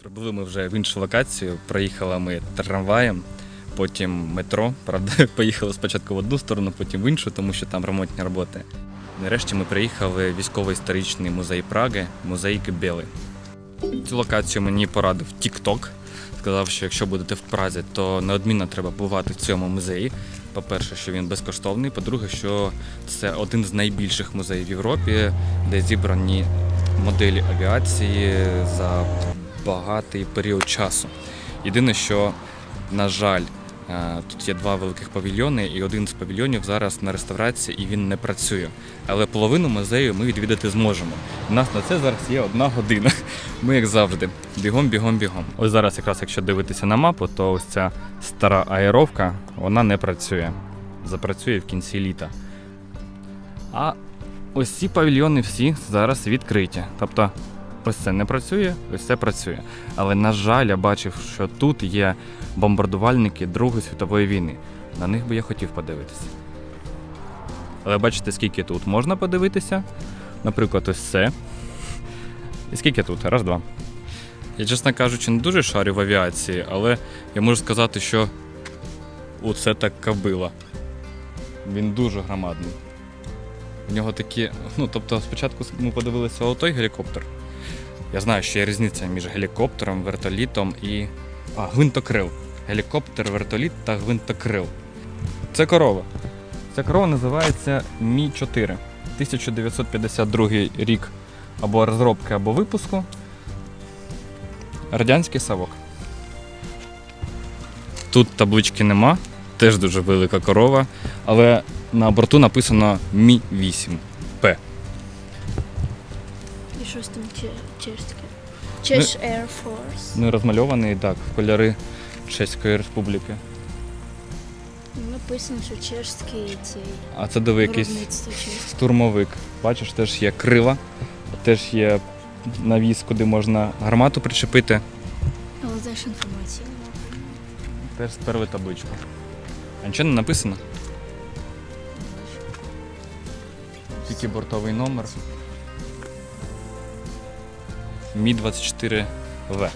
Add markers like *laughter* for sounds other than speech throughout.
Прибули ми вже в іншу локацію. Проїхали ми трамваєм, потім метро. Правда, *laughs* поїхали спочатку в одну сторону, потім в іншу, тому що там ремонтні роботи. Нарешті ми приїхали в військово-історичний музей Праги, музей Гебели. Цю локацію мені порадив TikTok. Сказав, що якщо будете в Празі, то неодмінно треба бувати в цьому музеї. По-перше, що він безкоштовний. По-друге, що це один з найбільших музеїв в Європі, де зібрані моделі авіації за багатий період часу. Єдине, що, на жаль, е, тут є два великих павільйони, і один з павільйонів зараз на реставрації і він не працює. Але половину музею ми відвідати зможемо. У нас на це зараз є одна година. *laughs* Ми, як завжди, бігом, бігом, бігом. Ось зараз, якраз якщо дивитися на мапу, то ось ця стара аеровка вона не працює. Запрацює в кінці літа. А ось ці павільйони всі зараз відкриті. Тобто, ось це не працює, ось це працює. Але, на жаль, я бачив, що тут є бомбардувальники Другої світової війни. На них би я хотів подивитися. Але бачите, скільки тут можна подивитися. Наприклад, ось це. І скільки тут? Раз, два. Я, чесно кажучи, не дуже шарю в авіації, але я можу сказати, що оце так кабила. Він дуже громадний. В нього такі. Ну, тобто, спочатку ми подивилися отой гелікоптер. Я знаю, що є різниця між гелікоптером, вертолітом і. А, гвинтокрил. Гелікоптер, вертоліт та гвинтокрил. Це корова. Ця корова називається Мі 4. 1952 рік або розробки, або випуску. Радянський савок. Тут таблички нема, теж дуже велика корова, але на борту написано Мі 8 П. Щось там че- чешське. Чеш Air Force. Ну розмальований так, в кольори Чеської Республіки. Написано, що чешський цей А це диви якийсь штурмовик. Бачиш, теж є крила, теж є навіс, куди можна гармату причепити. Але знаєш інформації немає. Теж сперли табличку. А нічого не написано? Тільки бортовий номер. Мі 24 В.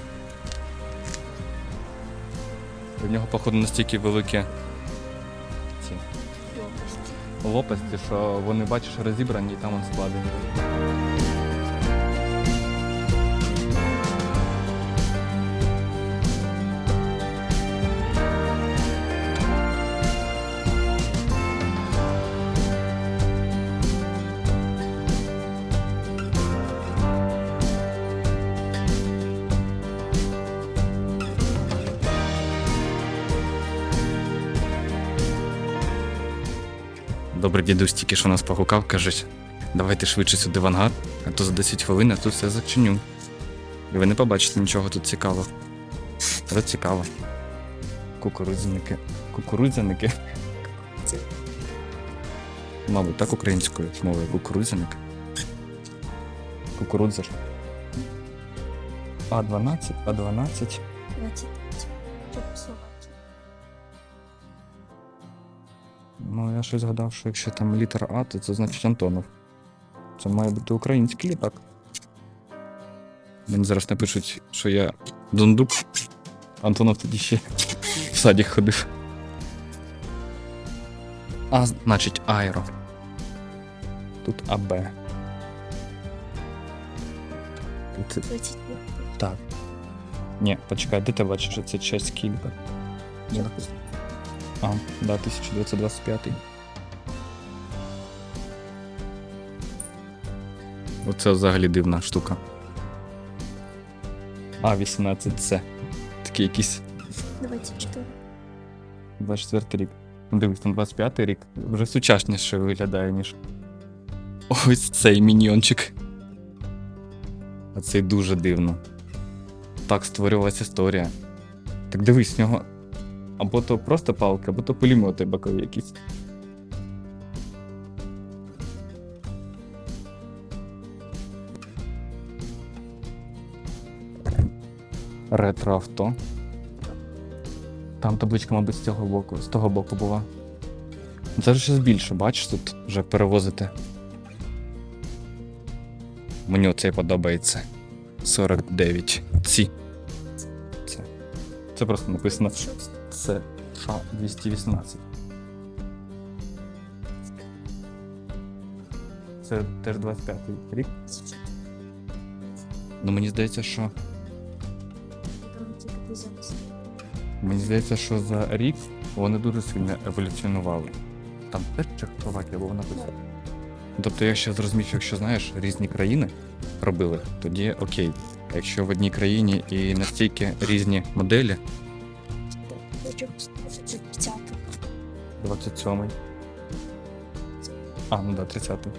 У нього, походу, настільки великі ці лопасті, що вони, бачиш, розібрані і там складені. Добрий дідусь тільки що нас погукав, каже, давайте швидше сюди в ангар, а то за 10 хвилин я тут все зачиню. І ви не побачите нічого тут цікавого. Але цікаво. Кукурудзяники. Кукурудзяники. Мабуть, так українською мовою кукурудзяник. Кукурудза. А12, А12. 25. Ну, я щось згадав, що якщо там літера А, то це значить Антонов. Це має бути український літак. Мені зараз напишуть, що я дундук. Антонов тоді ще в садік ходив. А, значить, аеро. Тут АБ. Тут... Так. Ні, почекай, де ти бачиш, що це чеський літак? А, да, 1925. Оце взагалі дивна штука. А, 18 це. Такий якийсь 24. 24 рік. Ну, Дивись, там 25 рік. Вже сучасніше виглядає, ніж. Ось цей міньйончик. А цей дуже дивно. Так створювалася історія. Так дивись, в нього. Або то просто палка, або то пулемети бокові якісь. Ретроавто. Там табличка, мабуть, з цього боку, з того боку була. Це вже щось більше, бачиш, тут вже перевозити. Мені оцей подобається. 49. Ці. Це просто написано. Що це? Це ша 218. Це теж 25-й рік. Ну мені здається, що. Мені здається, що за рік вони дуже сильно еволюціонували. Там теж Чехословакія, бо вона писала. Тобто, якщо зрозумів, якщо знаєш, різні країни робили, тоді окей. Якщо в одній країні і настільки різні моделі, 27-й. А, ну да, 30-й.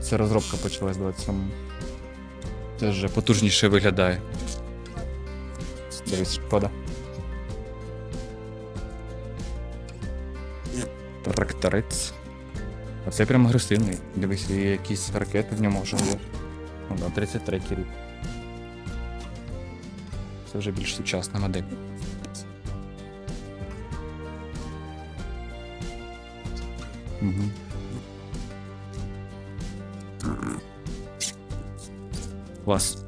Це розробка почалась 27-й. Це вже потужніше виглядає. Дивись, шкода. Тракторець. А це прям агресивний. Дивись, і якісь ракети в ньому вже є. Ну да, 33 рік. Це вже більш сучасна модель. Угу. Клас.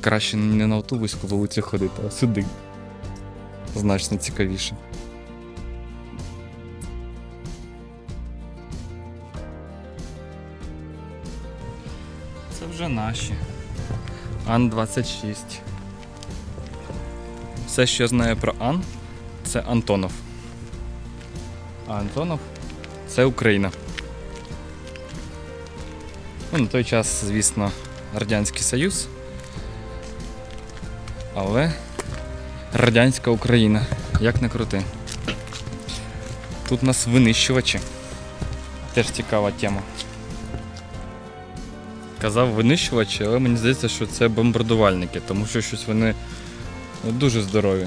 Краще не на оту вузьку вулицю ходити, а сюди. Значно цікавіше. Це вже наші. Ан-26. Все, що я знаю про Ан, це Антонов. А Антонов це Україна. Ну, на той час, звісно, Радянський Союз. Але Радянська Україна. Як не крути. Тут у нас винищувачі. Теж цікава тема. Казав винищувачі, але мені здається, що це бомбардувальники, тому що щось вони ну, дуже здорові.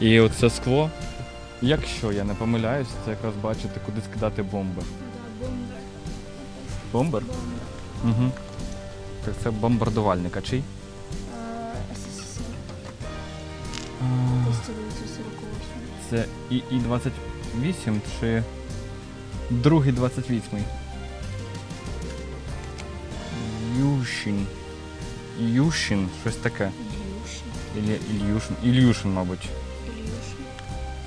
І оце скло, якщо я не помиляюсь, це якраз бачите, куди скидати бомби. Да, бомбер. Бомбер? Бомбер. Угу. Так це бомбардувальник, а чий? СССР. 1948. Це ІІ-28 чи другий 28? Ющин. Ющин, щось таке. Ільюшин. Ільюшин, мабуть.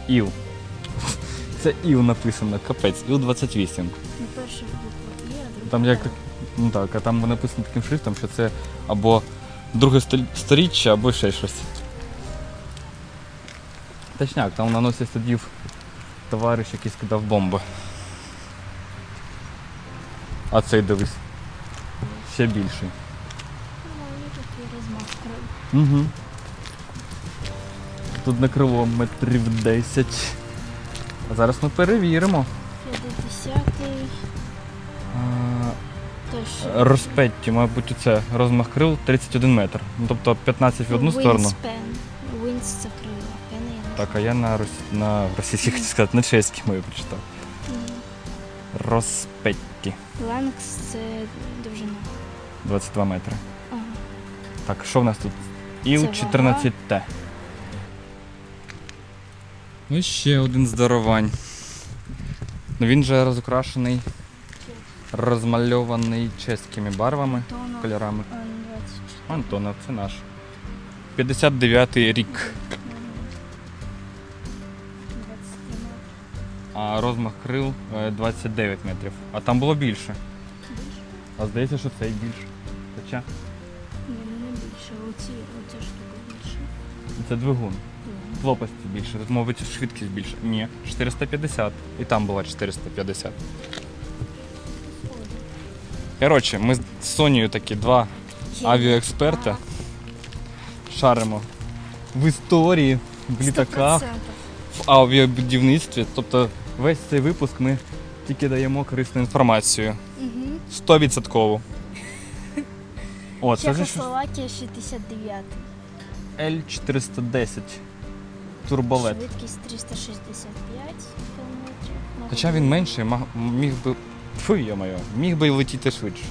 Іл. Це Іл написано, капець, Іл-28. Ну, перша буква І, а друга Там як ну так, а там написано таким шрифтом, що це або друге сторіччя, або ще щось. Точняк, там на носі сидів товариш, який скидав бомби. А цей дивись. Ще більший. Ну, є такий розмах. Угу. Тут на крило метрів 10. А зараз ми перевіримо. 50-й. А, Тож. Розпетті, мабуть, це розмах крил 31 метр. Ну, тобто 15 в одну сторону. Wingspan. Wings це крила. Я не Так, а я на, рос... на російській хотів сказати, на чеській мові прочитав. Розпетті. Ланкс це довжина. 22 метри. Ага. Так, що в нас тут? Іл-14Т. Ну, ще один здоровань. Ну він же розукрашений, розмальований чеськими барвами, кольорами. Ан-24. Антонов, це наш. 59-й рік. Мгм. 23 метри. А розмах крил е, 29 метрів. А там було більше. А здається, що це і більше. Хоча Ні, ну не більше. Оці, оця штука більше. це двигун. Лопасті більше. Тут, мабуть, швидкість більше. Ні, 450. І там була 450. Коротше, ми з Сонією такі два авіаексперта. Шаримо в історії, в літаках, 100%. в авіабудівництві. Тобто весь цей випуск ми тільки даємо корисну інформацію. Мгм. 100%. О, це ж Чехословакія 69. L410. Турболет. Швидкість 365 км. Хоча він менший, ма- міг би. Фу, я міг би й летіти швидше.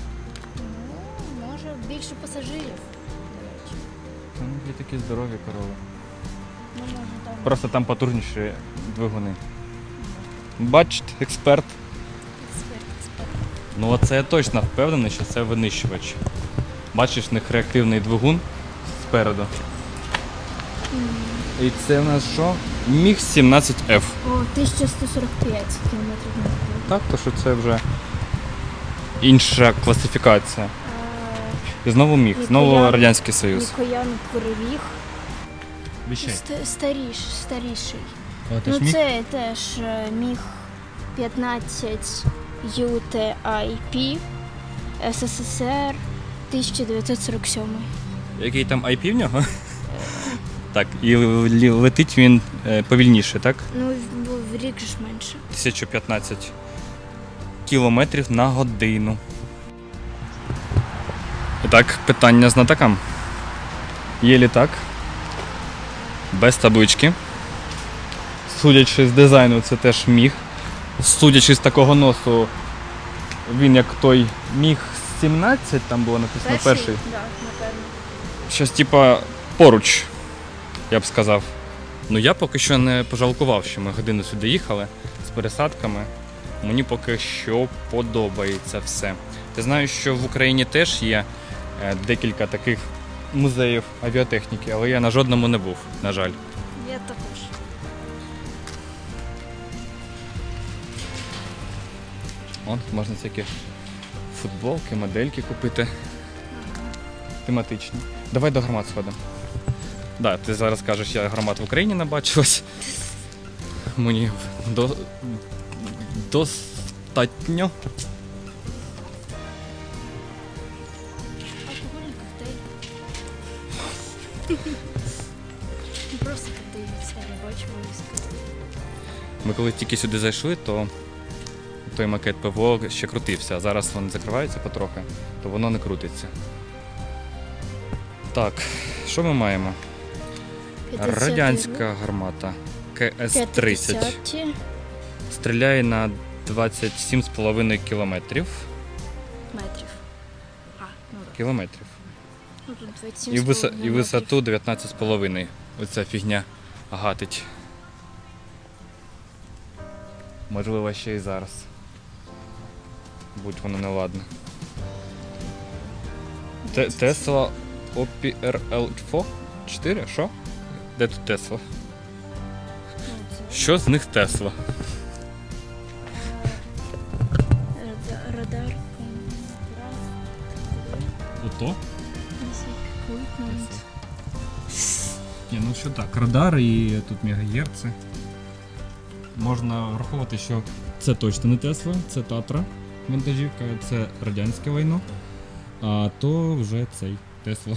Ну, може більше пасажирів. До речі. Ну, Є такі здорові корови. Ну, може там. Просто там потужніші двигуни. Бачите, експерт. Експерт, експерт. Ну оце я точно впевнений, що це винищувач. Бачиш, в них реактивний двигун спереду. І це у нас що? Міг 17F. О, 1145 кілометрів на годину. Так, то що це вже інша класифікація. Е, І знову міг, знову. Радянський Союз. Мікоян перевіг. Ст- старіш, старіший. О, Ну це теж е, міг 15 UTIP СССР 1947. Який там IP в нього? Так, і летить він е, повільніше, так? Ну, в- рік ж менше. 1015 кілометрів на годину. І так, питання знатокам. Є літак. Без таблички. Судячи з дизайну, це теж міг. Судячи з такого носу, він як той міг 17, там було написано перший. Да, напевно. Щось типа поруч, я б сказав. Ну я поки що не пожалкував, що ми годину сюди їхали з пересадками. Мені поки що подобається все. Я знаю, що в Україні теж є е, декілька таких музеїв авіатехніки, але я на жодному не був, на жаль. Я також. От, можна всякі футболки, модельки купити. Тематичні. Давай до громад сходимо. Да, ти зараз кажеш, я громад в Україні не бачилась. Мені до... достатньо. Алкогольний коктейль. Просто це я бачу вивіска. Ми коли тільки сюди зайшли, то той макет ПВО ще крутився, а зараз вони закриваються потрохи, то воно не крутиться. Так, що ми маємо? 50 Радянська гармата КС-30. 50. Стріляє на 27,5 кілометрів. метрів. А, ну так. кілометрів. Ну, тут 27 І, виса... і висоту 19,5. Оця фігня гатить. Можливо, ще й зараз. Будь воно неладне. Те- Tesla OPRL 4? Що? Де тут Тесла? Що з них Тесла? рада- Радар. Ото? Ні, ну що так, радар і тут мегагерци. Можна враховувати, що це точно не Тесла, це Татра вантажівка, це радянське лайно, а то вже цей Тесла.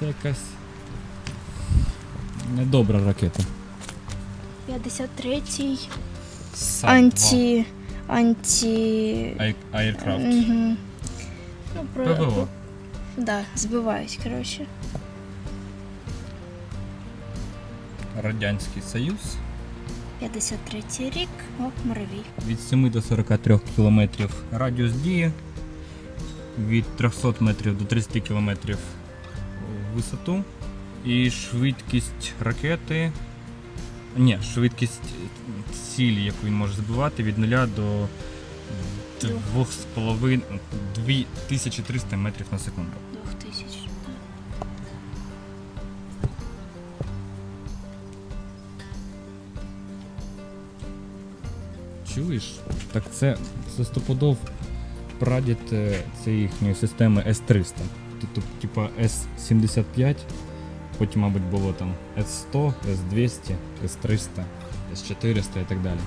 Це якась недобра ракета. 53-й. Анті. Анті. Aircraft. Угу. Ну, про... ПВО. Да, збивають, коротше. Радянський Союз. 53-й рік. О, муравій. Від 7 до 43 кілометрів радіус дії, від 300 метрів до 30 кілометрів висоту. І швидкість ракети. Ні, швидкість цілі, яку він може збивати, від 0 до 2,5 2300 метрів на секунду. 2000. Чуєш? Так це, це стопудов прадід е, цієї їхньої системи S300. Тобто, типа S75, потім, мабуть, було там S100, S200, S300, S400 і так далі.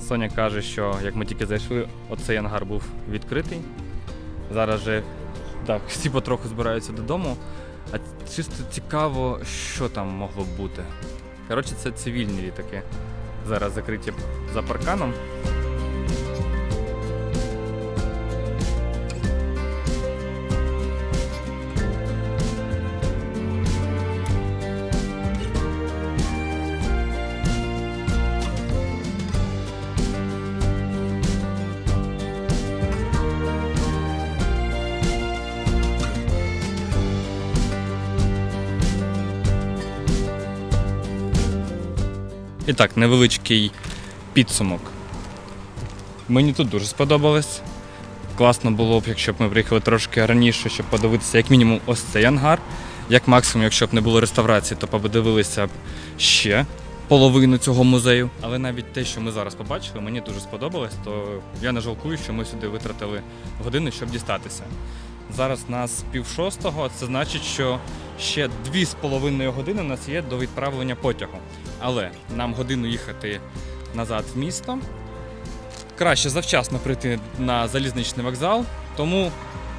Соня каже, що як ми тільки зайшли, оцей ангар був відкритий. Зараз же так, всі потроху збираються додому. А чисто цікаво, що там могло б бути. Коротше, це цивільні літаки зараз закриті за парканом. І так, невеличкий підсумок. Мені тут дуже сподобалось. Класно було б, якщо б ми приїхали трошки раніше, щоб подивитися, як мінімум, ось цей ангар. Як максимум, якщо б не було реставрації, то подивилися б ще половину цього музею. Але навіть те, що ми зараз побачили, мені дуже сподобалось, то я не жалкую, що ми сюди витратили годину, щоб дістатися. Зараз нас пів шостого, це значить, що ще дві з половиною години у нас є до відправлення потягу. Але нам годину їхати назад в місто. Краще завчасно прийти на залізничний вокзал, тому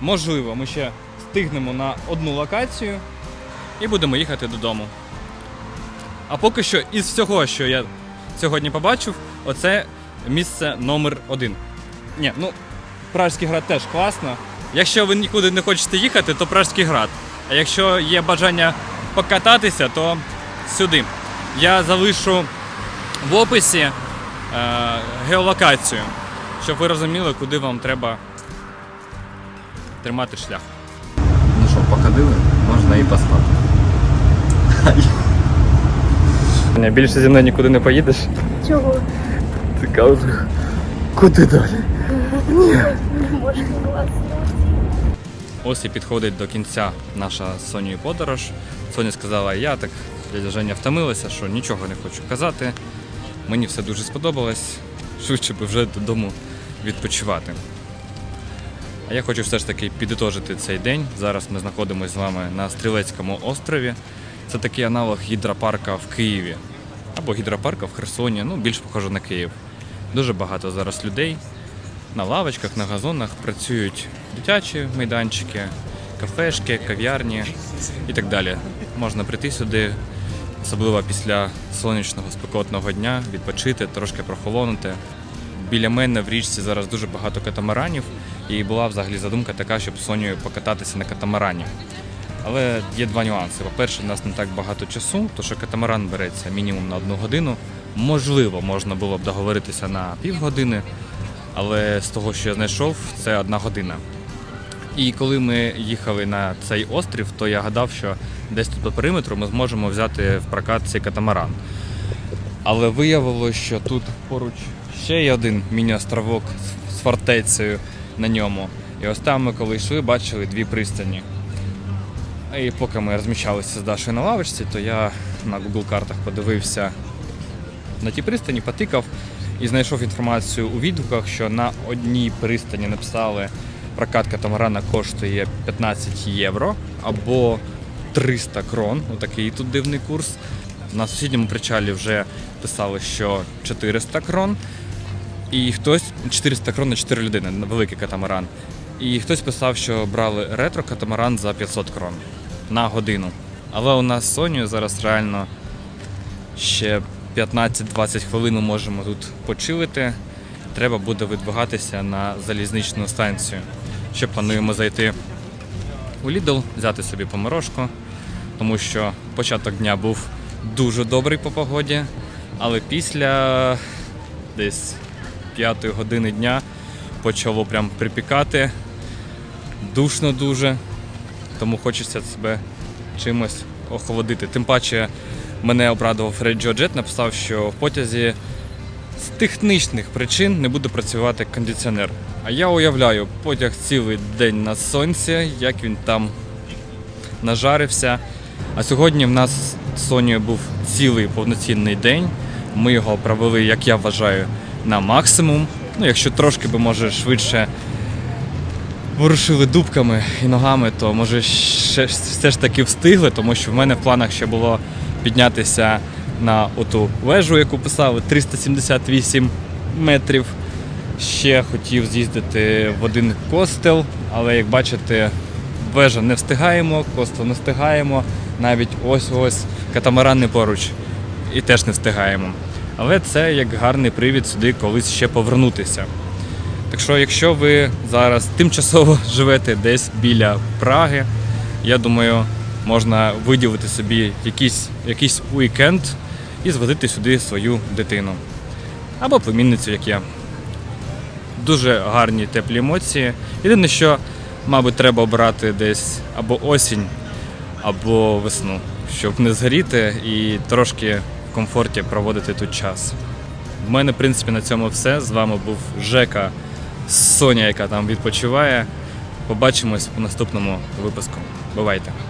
можливо ми ще встигнемо на одну локацію і будемо їхати додому. А поки що із всього, що я сьогодні побачив, оце місце номер один. Ні, ну, Пражський град теж класно. Якщо ви нікуди не хочете їхати, то Пражський град. А якщо є бажання покататися, то сюди. Я залишу в описі е, геолокацію, щоб ви розуміли, куди вам треба тримати шлях. Ну що, походили, можна і поспати. Більше зі мною нікуди не поїдеш. Чого? Ти кажеш, куди далі? Класно. Ось і підходить до кінця наша з Сонею подорож. Соня сказала, я так, дядя Женя втомилася, що нічого не хочу казати. Мені все дуже сподобалось. Швидше би вже додому відпочивати. А я хочу все ж таки підітожити цей день. Зараз ми знаходимося з вами на Стрілецькому острові. Це такий аналог гідропарка в Києві. Або гідропарка в Херсоні, ну більш похоже на Київ. Дуже багато зараз людей. На лавочках, на газонах працюють дитячі майданчики, кафешки, кав'ярні і так далі. Можна прийти сюди, особливо після сонячного спекотного дня, відпочити, трошки прохолонути. Біля мене в річці зараз дуже багато катамаранів, і була взагалі задумка така, щоб з Сонею покататися на катамарані. Але є два нюанси. По-перше, у нас не так багато часу, тому що катамаран береться мінімум на одну годину. Можливо, можна було б договоритися на півгодини, але з того, що я знайшов, це одна година. І коли ми їхали на цей острів, то я гадав, що десь тут по периметру ми зможемо взяти в прокат цей катамаран. Але виявилося, що тут поруч ще є один міні-островок з- фортецею на ньому. І ось там ми коли йшли, бачили дві пристані. І поки ми розміщалися з Дашою на лавочці, то я на Google картах подивився на ті пристані, потикав і знайшов інформацію у відгуках, що на одній пристані написали прокат катамарана коштує 15 євро або 300 крон. Отакий тут дивний курс. На сусідньому причалі вже писали, що 400 крон. І хтось 400 крон на 4 людини, великий катамаран. І хтось писав, що брали ретро катамаран за 500 крон на годину. Але у нас з Сонею зараз реально ще 15-20 хвилин ми можемо тут почилити. Треба буде видвигатися на залізничну станцію. Ще плануємо зайти у Lidl, взяти собі поморожку, тому що початок дня був дуже добрий по погоді, але після десь п'ятої години дня почало прям припікати. Душно дуже, тому хочеться себе чимось охолодити. Тим паче мене обрадував Реджіо Джет, написав, що в потязі з технічних причин не буде працювати кондиціонер. А я уявляю, потяг цілий день на сонці, як він там нажарився. А сьогодні в нас з Сонею був цілий повноцінний день. Ми його провели, як я вважаю, на максимум. Ну, якщо трошки би може швидше ворушили дубками і ногами, то може ще все ж таки встигли, тому що в мене в планах ще було піднятися на оту вежу, яку писали 378 метрів. Ще хотів з'їздити в один костел, але як бачите, вежа не встигаємо, костел не встигаємо. Навіть ось ось катамарани поруч і теж не встигаємо. Але це як гарний привід сюди колись ще повернутися. Так що, якщо ви зараз тимчасово *laughs* живете десь біля Праги, я думаю, можна виділити собі якийсь, якийсь уікенд і зводити сюди свою дитину. Або племінницю, як я. Дуже гарні теплі емоції. Єдине, що, мабуть, треба обирати десь або осінь, або весну, щоб не згоріти і трошки в комфорті проводити тут час. В мене, в принципі, на цьому все. З вами був Жека Соня, яка там відпочиває. Побачимось у наступному випуску. Бувайте!